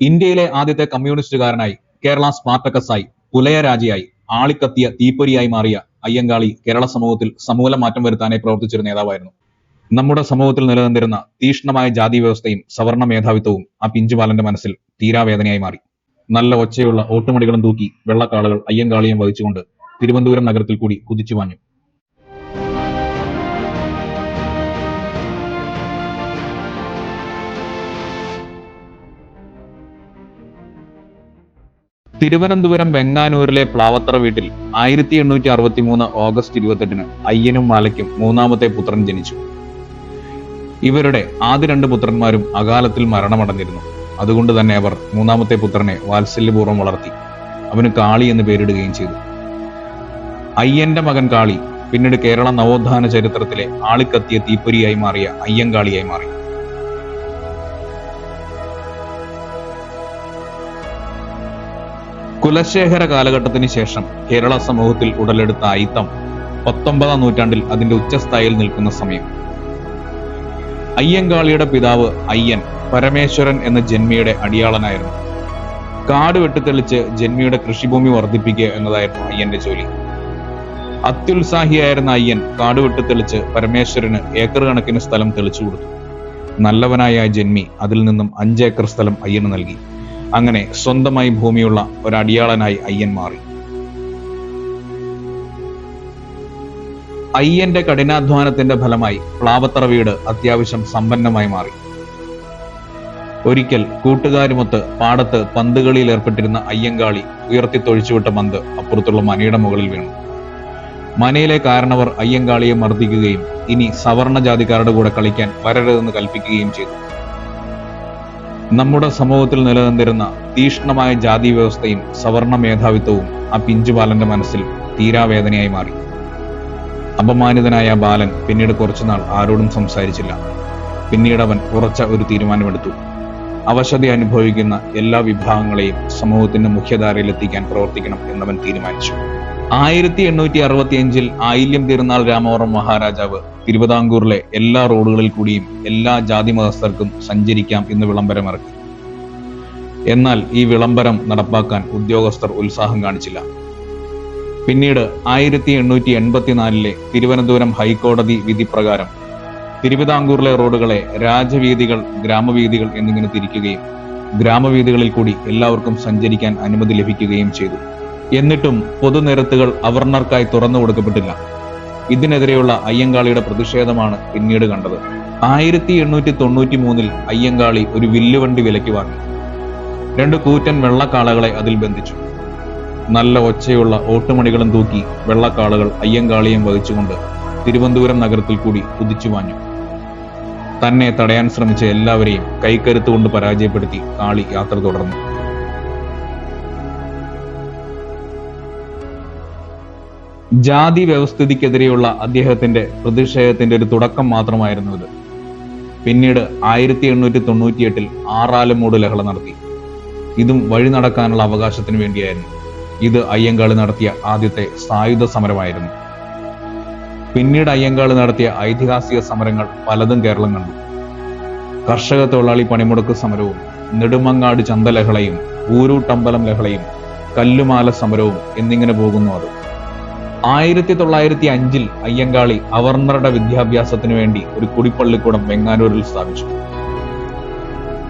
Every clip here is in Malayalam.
ഇന്ത്യയിലെ ആദ്യത്തെ കമ്മ്യൂണിസ്റ്റുകാരനായി കേരള സ്പാർട്ടക്കസായി പുലയരാജയായി ആളിക്കത്തിയ തീപ്പൊരിയായി മാറിയ അയ്യങ്കാളി കേരള സമൂഹത്തിൽ സമൂല മാറ്റം വരുത്താനായി പ്രവർത്തിച്ചൊരു നേതാവായിരുന്നു. നമ്മുടെ സമൂഹത്തിൽ നിലനിന്നിരുന്ന തീഷ്ണമായ ജാതി വ്യവസ്ഥയും സവർണ മേധാവിത്വവും ആ പിഞ്ചുപാലന്റെ മനസ്സിൽ തീരാവേദനയായി മാറി. നല്ല ഒച്ചയുള്ള ഓട്ടുമണികളും തൂക്കി വെള്ളക്കാളുകൾ അയ്യങ്കാളിയും വഹിച്ചുകൊണ്ട് തിരുവനന്തപുരം നഗരത്തിൽ കൂടി കുതിച്ചു പാഞ്ഞു തിരുവനന്തപുരം വെങ്ങാനൂരിലെ പ്ലാവത്ര വീട്ടിൽ ആയിരത്തി എണ്ണൂറ്റി അറുപത്തി മൂന്ന് ഓഗസ്റ്റ് ഇരുപത്തെട്ടിന് അയ്യനും മാലയ്ക്കും മൂന്നാമത്തെ പുത്രൻ ജനിച്ചു. ഇവരുടെ ആദ്യ രണ്ട് പുത്രന്മാരും അകാലത്തിൽ മരണമടഞ്ഞിരുന്നു. അതുകൊണ്ട് തന്നെ അവർ മൂന്നാമത്തെ പുത്രനെ വാത്സല്യപൂർവം വളർത്തി. അവന് കാളി എന്ന് പേരിടുകയും ചെയ്തു. അയ്യന്റെ മകൻ കാളി പിന്നീട് കേരള നവോത്ഥാന ചരിത്രത്തിലെ ആളിക്കത്തിയ തീപ്പൊരിയായി മാറിയ അയ്യങ്കാളിയായി മാറി. കുലശേഖര കാലഘട്ടത്തിന് ശേഷം കേരള സമൂഹത്തിൽ ഉടലെടുത്ത അയിത്തം പത്തൊമ്പതാം നൂറ്റാണ്ടിൽ അതിന്റെ ഉച്ചസ്ഥായിൽ നിൽക്കുന്ന സമയം. അയ്യങ്കാളിയുടെ പിതാവ് അയ്യൻ പരമേശ്വരൻ എന്ന ജന്മിയുടെ അടിയാളനായിരുന്നു. കാട് വെട്ടിത്തെളിച്ച് ജന്മിയുടെ കൃഷിഭൂമി വർദ്ധിപ്പിക്കുക എന്നതായിരുന്നു അയ്യന്റെ ജോലി. അത്യുത്സാഹിയായിരുന്ന അയ്യൻ കാട് വെട്ടിത്തെളിച്ച് പരമേശ്വരന് ഏക്കർ കണക്കിന് സ്ഥലം തെളിച്ചു കൊടുത്തു. നല്ലവനായ ജന്മി അതിൽ നിന്നും അഞ്ചേക്കർ സ്ഥലം അയ്യന് നൽകി. അങ്ങനെ സ്വന്തമായി ഭൂമിയുള്ള ഒരടിയാളനായി അയ്യൻ മാറി. അയ്യന്റെ കഠിനാധ്വാനത്തിന്റെ ഫലമായി പ്ലാവത്തറ വീട് അത്യാവശ്യം സമ്പന്നമായി മാറി. ഒരിക്കൽ കൂട്ടുകാരുമൊത്ത് പാടത്ത് പന്തുകളിയിൽ ഏർപ്പെട്ടിരുന്ന അയ്യങ്കാളി ഉയർത്തി തൊഴിച്ചുവിട്ട പന്ത് അപ്പുറത്തുള്ള മനയുടെ മുകളിൽ വീണു. മനയിലെ കാരണവർ അയ്യങ്കാളിയെ മർദ്ദിക്കുകയും ഇനി സവർണ ജാതിക്കാരുടെ കൂടെ കളിക്കാൻ വരരുതെന്ന് കൽപ്പിക്കുകയും ചെയ്തു. നമ്മുടെ സമൂഹത്തിൽ നിലനിന്നിരുന്ന തീക്ഷ്ണമായ ജാതി വ്യവസ്ഥയും സവർണ മേധാവിത്വവും ആ പിഞ്ചുബാലന്റെ മനസ്സിൽ തീരാവേദനയായി മാറി. അപമാനിതനായ ബാലൻ പിന്നീട് കുറച്ചുനാൾ ആരോടും സംസാരിച്ചില്ല. പിന്നീട് അവൻ ഉറച്ച ഒരു തീരുമാനമെടുത്തു. അവശത അനുഭവിക്കുന്ന എല്ലാ വിഭാഗങ്ങളെയും സമൂഹത്തിന്റെ മുഖ്യധാരയിൽ എത്തിക്കാൻ പ്രവർത്തിക്കണം എന്നവൻ തീരുമാനിച്ചു. ആയിരത്തി എണ്ണൂറ്റി അറുപത്തി അഞ്ചിൽ ആയില്യം തിരുനാൾ രാമവർമ്മ മഹാരാജാവ് തിരുവിതാംകൂറിലെ എല്ലാ റോഡുകളിൽ കൂടിയും എല്ലാ ജാതി മതസ്ഥർക്കും സഞ്ചരിക്കാം എന്ന് വിളംബരമിറക്കി എന്നാൽ ഈ വിളംബരം നടപ്പാക്കാൻ ഉദ്യോഗസ്ഥർ ഉത്സാഹം കാണിച്ചില്ല. പിന്നീട് ആയിരത്തി എണ്ണൂറ്റി എൺപത്തിനാലിലെ തിരുവനന്തപുരം ഹൈക്കോടതി വിധി പ്രകാരം തിരുവിതാംകൂറിലെ റോഡുകളെ രാജവീതികൾ ഗ്രാമവീതികൾ എന്നിങ്ങനെ തിരിക്കുകയും ഗ്രാമവീതികളിൽ കൂടി എല്ലാവർക്കും സഞ്ചരിക്കാൻ അനുമതി ലഭിക്കുകയും ചെയ്തു. എന്നിട്ടും പൊതുനിരത്തുകൾ അവർണർക്കായി തുറന്നു കൊടുക്കപ്പെട്ടില്ല. ഇതിനെതിരെയുള്ള അയ്യങ്കാളിയുടെ പ്രതിഷേധമാണ് പിന്നീട് കണ്ടത്. ആയിരത്തി എണ്ണൂറ്റി തൊണ്ണൂറ്റി മൂന്നിൽ അയ്യങ്കാളി ഒരു വില്ലുവണ്ടി വിലയ്ക്ക് വാങ്ങി. രണ്ട് കൂറ്റൻ വെള്ളക്കാളകളെ അതിൽ ബന്ധിച്ചു. നല്ല ഒച്ചയുള്ള ഓട്ടുമണികളും തൂക്കി വെള്ളക്കാളുകൾ അയ്യങ്കാളിയും വഹിച്ചുകൊണ്ട് തിരുവനന്തപുരം നഗരത്തിൽ കൂടി കുതിച്ചു വാഞ്ഞു തന്നെ തടയാൻ ശ്രമിച്ച എല്ലാവരെയും കൈക്കരുത്തുകൊണ്ട് പരാജയപ്പെടുത്തി കാളി യാത്ര തുടർന്നു. ജാതി വ്യവസ്ഥിതിക്കെതിരെയുള്ള അദ്ദേഹത്തിന്റെ പ്രതിഷേധത്തിന്റെ ഒരു തുടക്കം മാത്രമായിരുന്നു ഇത്. പിന്നീട് ആയിരത്തി എണ്ണൂറ്റി തൊണ്ണൂറ്റിയെട്ടിൽ ആറാലുമൂട് ലഹള നടത്തി. ഇതും വഴി നടക്കാനുള്ള അവകാശത്തിന് വേണ്ടിയായിരുന്നു. ഇത് അയ്യങ്കാളി നടത്തിയ ആദ്യത്തെ സായുധ സമരമായിരുന്നു. പിന്നീട് അയ്യങ്കാളി നടത്തിയ ഐതിഹാസിക സമരങ്ങൾ പലതും കേരളം കണ്ടു. കർഷക തൊഴിലാളി പണിമുടക്ക് സമരവും നെടുമങ്ങാട് ചന്തലഹളയും ഊരൂട്ടമ്പലം ലഹളയും കല്ലുമാല സമരവും എന്നിങ്ങനെ പോകുന്നു അത്. ആയിരത്തി തൊള്ളായിരത്തി അഞ്ചിൽ അയ്യങ്കാളി അവർണറുടെ വിദ്യാഭ്യാസത്തിനു വേണ്ടി ഒരു കുടിപ്പള്ളിക്കൂടം വെങ്ങാനൂരിൽ സ്ഥാപിച്ചു.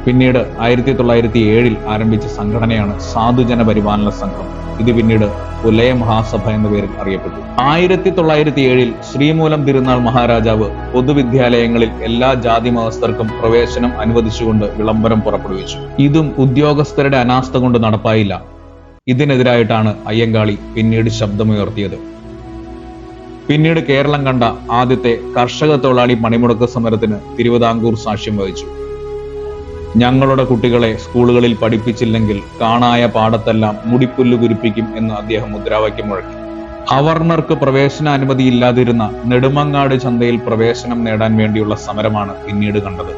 പിന്നീട് ആയിരത്തി തൊള്ളായിരത്തി ഏഴിൽ ആരംഭിച്ച സംഘടനയാണ് സാധുജന പരിപാലന സംഘം. ഇത് പിന്നീട് ഉലയ മഹാസഭ എന്ന പേരിൽ അറിയപ്പെട്ടു. ആയിരത്തി തൊള്ളായിരത്തി ഏഴിൽ ശ്രീമൂലം തിരുനാൾ മഹാരാജാവ് പൊതുവിദ്യാലയങ്ങളിൽ എല്ലാ ജാതി മതസ്ഥർക്കും പ്രവേശനം അനുവദിച്ചുകൊണ്ട് വിളംബരം പുറപ്പെടുവിച്ചു. ഇതും ഉദ്യോഗസ്ഥരുടെ അനാസ്ഥ കൊണ്ട് നടപ്പായില്ല. ഇതിനെതിരായിട്ടാണ് അയ്യങ്കാളി പിന്നീട് ശബ്ദമുയർത്തിയത്. പിന്നീട് കേരളം കണ്ട ആദ്യത്തെ കർഷക തൊഴിലാളി പണിമുടക്ക് സമരത്തിന് തിരുവിതാംകൂർ സാക്ഷ്യം വഹിച്ചു. ഞങ്ങളുടെ കുട്ടികളെ സ്കൂളുകളിൽ പഠിപ്പിച്ചില്ലെങ്കിൽ കാണായ പാടത്തെല്ലാം മുടിപ്പുല്ല് കുരിപ്പിക്കും എന്ന് അദ്ദേഹം മുദ്രാവാക്യം മുഴക്കി. അവർണർക്ക് പ്രവേശനാനുമതി ഇല്ലാതിരുന്ന നെടുമങ്ങാട് ചന്തയിൽ പ്രവേശനം നേടാൻ വേണ്ടിയുള്ള സമരമാണ് പിന്നീട് കണ്ടത്.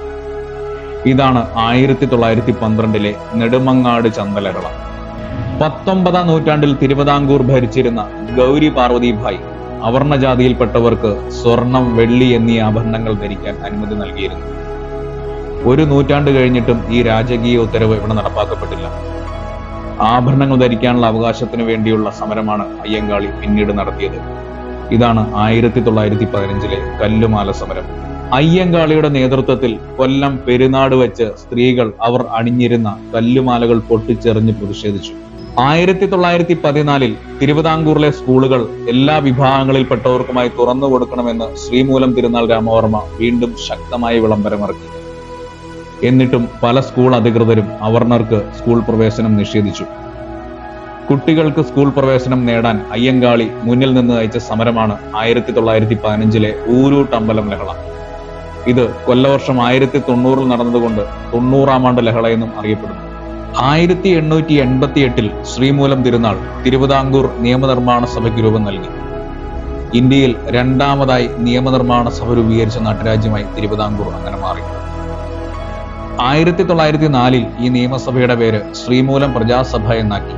ഇതാണ് ആയിരത്തി തൊള്ളായിരത്തി പന്ത്രണ്ടിലെ നെടുമങ്ങാട് ചന്തലഹള പത്തൊമ്പതാം നൂറ്റാണ്ടിൽ തിരുവിതാംകൂർ ഭരിച്ചിരുന്ന ഗൗരി പാർവതിഭായ് അവർണജാതിയിൽപ്പെട്ടവർക്ക് സ്വർണം വെള്ളി എന്നീ ആഭരണങ്ങൾ ധരിക്കാൻ അനുമതി നൽകിയിരുന്നു. ഒരു നൂറ്റാണ്ട് കഴിഞ്ഞിട്ടും ഈ രാജകീയ ഉത്തരവ് ഇവിടെ നടപ്പാക്കപ്പെട്ടില്ല. ആഭരണങ്ങൾ ധരിക്കാനുള്ള അവകാശത്തിന് വേണ്ടിയുള്ള സമരമാണ് അയ്യങ്കാളി പിന്നീട് നടത്തിയത്. ഇതാണ് ആയിരത്തി തൊള്ളായിരത്തി പതിനഞ്ചിലെ കല്ലുമാല സമരം. അയ്യങ്കാളിയുടെ നേതൃത്വത്തിൽ കൊല്ലം പെരുന്നാട് വെച്ച് സ്ത്രീകൾ അവർ അണിഞ്ഞിരുന്ന കല്ലുമാലകൾ പൊട്ടിച്ചെറിഞ്ഞ് പ്രതിഷേധിച്ചു. ആയിരത്തി തൊള്ളായിരത്തി പതിനാലിൽ തിരുവിതാംകൂറിലെ സ്കൂളുകൾ എല്ലാ വിഭാഗങ്ങളിൽപ്പെട്ടവർക്കുമായി തുറന്നു കൊടുക്കണമെന്ന് ശ്രീമൂലം തിരുനാൾ രാമവർമ്മ വീണ്ടും ശക്തമായി വിളംബരമിറക്കി. എന്നിട്ടും പല സ്കൂൾ അധികൃതരും അവർണർക്ക് സ്കൂൾ പ്രവേശനം നിഷേധിച്ചു. കുട്ടികൾക്ക് സ്കൂൾ പ്രവേശനം നേടാൻ അയ്യങ്കാളി മുന്നിൽ നിന്ന് അയച്ച സമരമാണ് ആയിരത്തി തൊള്ളായിരത്തി പതിനഞ്ചിലെ ഊരൂട്ടമ്പലം ലഹള. ഇത് കൊല്ലവർഷം ആയിരത്തി തൊണ്ണൂറിൽ നടന്നതുകൊണ്ട് തൊണ്ണൂറാം ആണ്ട് ലഹള എന്നും അറിയപ്പെടുന്നു. ആയിരത്തി എണ്ണൂറ്റി എൺപത്തി എട്ടിൽ ശ്രീമൂലം തിരുനാൾ തിരുവിതാംകൂർ നിയമനിർമ്മാണ സഭയ്ക്ക് രൂപം നൽകി. ഇന്ത്യയിൽ രണ്ടാമതായി നിയമനിർമ്മാണ സഭ രൂപീകരിച്ച നാട്ടുരാജ്യമായി തിരുവിതാംകൂർ അങ്ങനെ മാറി. ആയിരത്തി തൊള്ളായിരത്തി നാലിൽ ഈ നിയമസഭയുടെ പേര് ശ്രീമൂലം പ്രജാസഭ എന്നാക്കി.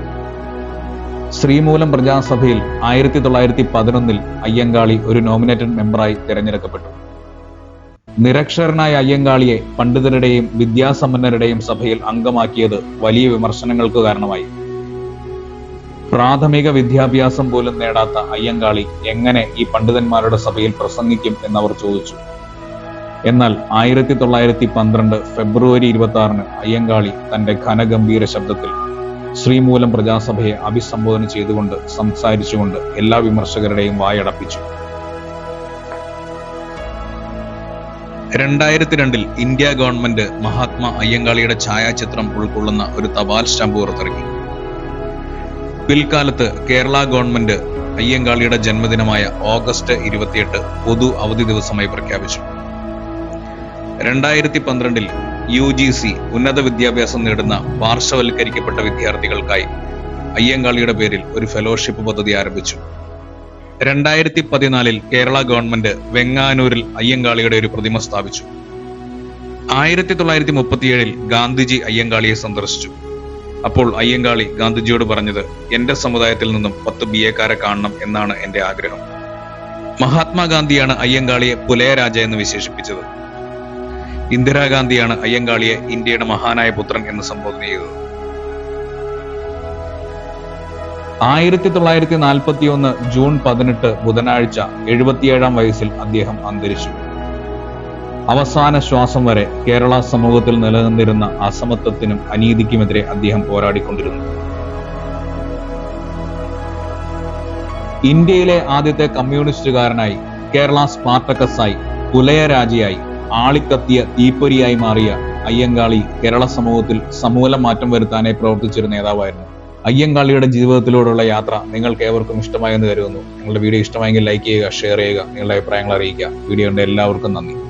ശ്രീമൂലം പ്രജാസഭയിൽ ആയിരത്തി തൊള്ളായിരത്തി പതിനൊന്നിൽ അയ്യങ്കാളി ഒരു നോമിനേറ്റഡ് മെമ്പറായി തിരഞ്ഞെടുക്കപ്പെട്ടു. നിരക്ഷരനായ അയ്യങ്കാളിയെ പണ്ഡിതരുടെയും വിദ്യാസമ്പന്നരുടെയും സഭയിൽ അംഗമാക്കിയത് വലിയ വിമർശനങ്ങൾക്ക് കാരണമായി. പ്രാഥമിക വിദ്യാഭ്യാസം പോലും നേടാത്ത അയ്യങ്കാളി എങ്ങനെ ഈ പണ്ഡിതന്മാരുടെ സഭയിൽ പ്രസംഗിക്കും എന്നവർ ചോദിച്ചു. എന്നാൽ ആയിരത്തി തൊള്ളായിരത്തി പന്ത്രണ്ട് ഫെബ്രുവരി ഇരുപത്തി ആറിന് അയ്യങ്കാളി തന്റെ ഘനഗംഭീര ശബ്ദത്തിൽ ശ്രീമൂലം പ്രജാസഭയെ അഭിസംബോധന ചെയ്തുകൊണ്ട് സംസാരിച്ചുകൊണ്ട് എല്ലാ വിമർശകരുടെയും വായടപ്പിച്ചു. രണ്ടായിരത്തി രണ്ടിൽ ഇന്ത്യ ഗവൺമെന്റ് മഹാത്മാ അയ്യങ്കാളിയുടെ ഛായാചിത്രം ഉൾക്കൊള്ളുന്ന ഒരു തപാൽ സ്റ്റാമ്പ് പുറത്തിറക്കി. പിൽക്കാലത്ത് കേരള ഗവൺമെന്റ് അയ്യങ്കാളിയുടെ ജന്മദിനമായ ഓഗസ്റ്റ് ഇരുപത്തിയെട്ട് പൊതു അവധി ദിവസമായി പ്രഖ്യാപിച്ചു. രണ്ടായിരത്തി പന്ത്രണ്ടിൽ യു ജി സി ഉന്നത വിദ്യാഭ്യാസം നേടുന്ന പാർശ്വവൽക്കരിക്കപ്പെട്ട വിദ്യാർത്ഥികൾക്കായി അയ്യങ്കാളിയുടെ പേരിൽ ഒരു ഫെലോഷിപ്പ് പദ്ധതി ആരംഭിച്ചു. രണ്ടായിരത്തി പതിനാലിൽ കേരള ഗവൺമെന്റ് വെങ്ങാനൂരിൽ അയ്യങ്കാളിയുടെ ഒരു പ്രതിമ സ്ഥാപിച്ചു. ആയിരത്തി തൊള്ളായിരത്തി മുപ്പത്തിയേഴിൽ ഗാന്ധിജി അയ്യങ്കാളിയെ സന്ദർശിച്ചു. അപ്പോൾ അയ്യങ്കാളി ഗാന്ധിജിയോട് പറഞ്ഞത് എന്റെ സമുദായത്തിൽ നിന്നും പത്ത് ബി എക്കാരെ കാണണം എന്നാണ് എന്റെ ആഗ്രഹം. മഹാത്മാഗാന്ധിയാണ് അയ്യങ്കാളിയെ പുലയരാജ എന്ന് വിശേഷിപ്പിച്ചത്. ഇന്ദിരാഗാന്ധിയാണ് അയ്യങ്കാളിയെ ഇന്ത്യയുടെ മഹാനായ പുത്രൻ എന്ന് സംബോധന ചെയ്തത്. ആയിരത്തി തൊള്ളായിരത്തി നാൽപ്പത്തി ഒന്ന് ജൂൺ പതിനെട്ട് ബുധനാഴ്ച എഴുപത്തിയേഴാം വയസ്സിൽ അദ്ദേഹം അന്തരിച്ചു. അവസാന ശ്വാസം വരെ കേരള സമൂഹത്തിൽ നിലനിന്നിരുന്ന അസമത്വത്തിനും അനീതിക്കുമെതിരെ അദ്ദേഹം പോരാടിക്കൊണ്ടിരുന്നു. ഇന്ത്യയിലെ ആദ്യത്തെ കമ്മ്യൂണിസ്റ്റുകാരനായി കേരള സ്പാർട്ടക്കസായി പുലയരാജിയായി ആളിക്കത്തിയ തീപ്പൊരിയായി മാറിയ അയ്യങ്കാളി കേരള സമൂഹത്തിൽ സമൂല മാറ്റം വരുത്താനായി പ്രവർത്തിച്ചൊരു നേതാവായിരുന്നു. അയ്യങ്കാളിയുടെ ജീവിതത്തിലൂടെയുള്ള യാത്ര നിങ്ങൾക്ക് ഏവർക്കും ഇഷ്ടമായെന്ന് കരുതുന്നു. നിങ്ങളുടെ വീഡിയോ ഇഷ്ടമായെങ്കിൽ ലൈക്ക് ചെയ്യുക ഷെയർ ചെയ്യുക നിങ്ങളുടെ അഭിപ്രായങ്ങൾ അറിയിക്കുക. വീഡിയോ എല്ലാവർക്കും നന്ദി.